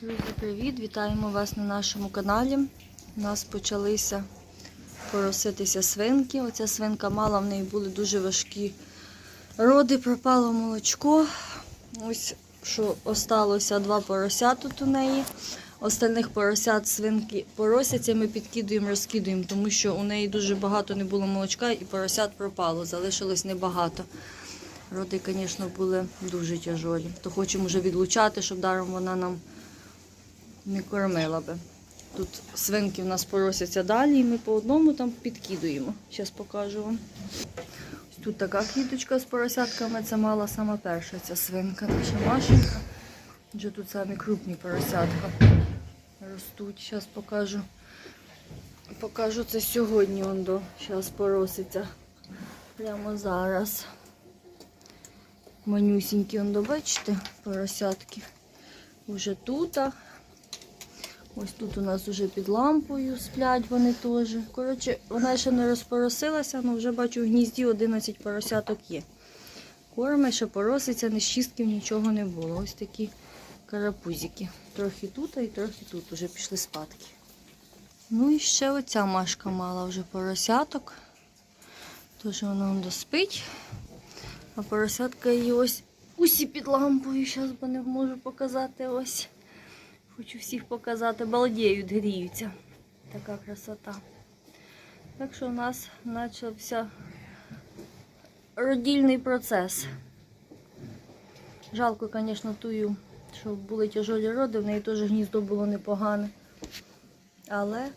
Друзі, привіт! Вітаємо вас на нашому каналі. У нас почалися пороситися свинки. Оця свинка мала, в неї були дуже важкі роди, пропало молочко. Ось що осталося два поросят тут у неї. Остальних поросят свинки поросяться, ми підкидуємо, розкидуємо, тому що у неї дуже багато не було молочка і поросят пропало, залишилось небагато. Роди, звісно, були дуже тяжолі. То хочемо вже відлучати, щоб даром вона нам не кормила би. Тут свинки в нас поросяться далі, і ми по одному там підкидуємо. Зараз покажу вам. Ось тут така квіточка з поросятками. Це мала сама перша ця свинка, наша Машенька. Вже тут самі крупні поросятка ростуть. Зараз покажу. Покажу це сьогодні. Он до. Зараз пороситься. Прямо зараз. Манюсінькі, он до, бачите, поросятки. Уже тут. Ось тут у нас вже під лампою сплять вони теж. Коротше, вона ще не розпоросилася, але вже бачу в гнізді 11 поросяток є. Корми ще пороситься, ні щістків, нічого не було. Ось такі карапузики. Трохи тут, і трохи тут вже пішли спадки. Ну і ще оця машка мала вже поросяток. Тож вона доспить. А поросятка її ось усі під лампою. Зараз не можу показати ось. Хочу всіх показати, балдіють, гріються. Така красота. Так що у нас почався родільний процес. Жалко, звісно, тую, що були тяжолі роди, в неї теж гніздо було непогане. Але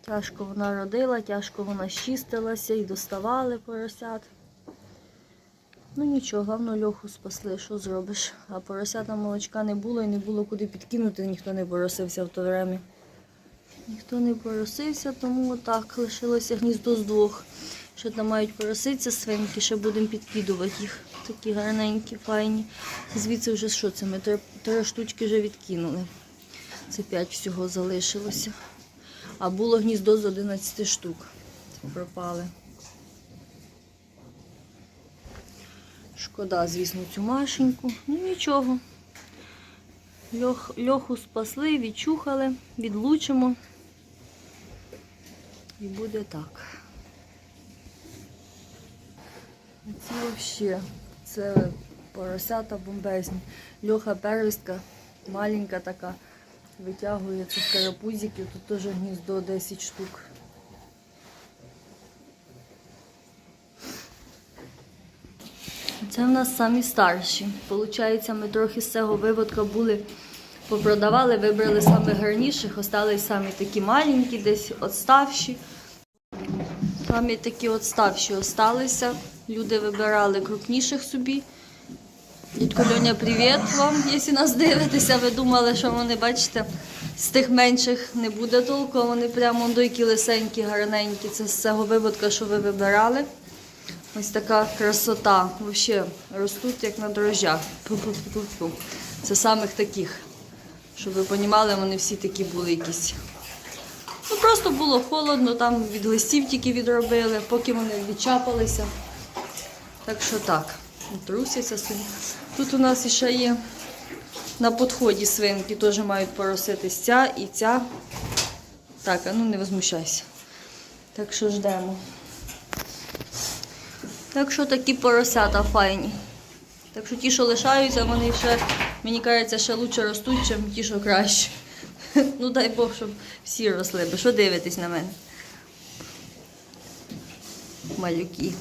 тяжко вона родила, тяжко вона щистилася і доставали поросят. Ну нічого, головне льоху спасли, що зробиш. А поросята молочка не було і не було куди підкинути, ніхто не поросився в то время. Ніхто не поросився, тому отак лишилося гніздо з двох. Ще там мають пороситися свинки, ще будемо підкидувати їх. Такі гарненькі, файні. Звідси вже що це? Ми три, три штучки вже відкинули. Це п'ять всього залишилося. А було гніздо з 11 штук. Пропали. Шкода, звісно, цю машеньку. Ну нічого. Льох, льоху спасли, відчухали, відлучимо. І буде так. А Ці взагалі, це поросята бомбезні. Льоха первістка, маленька така, витягує цих карапузиків, тут теж гніздо 10 штук. Це в нас самі старші. Получається, ми трохи з цього виводка були, попродавали, вибрали самих гарніших, остались самі такі маленькі, десь отставші. Самі такі отставші осталися. Люди вибирали крупніших собі. Дядько Льоня, привіт вам, якщо нас дивитеся, ви думали, що вони, бачите, з тих менших не буде толку, вони прямо дойкі лисенькі, гарненькі. Це з цього виводка, що ви вибирали. Ось така красота. Взагалі ростуть як на дрожжах. Це самих таких. Щоб ви розуміли, вони всі такі були якісь. Ну просто було холодно, там від листів тільки відробили, поки вони відчапалися. Так що так, трусяться собі. Тут у нас ще є на підході свинки, теж мають пороситись ця і ця. Так, а ну не возмущайся. Так що ждемо. Так що такі поросята файні. Так що ті, що лишаються, вони ще, мені кажеться, ще краще ростуть, ніж ті, що краще. Ну дай Бог, щоб всі росли би. Що дивитесь на мене? Малюки.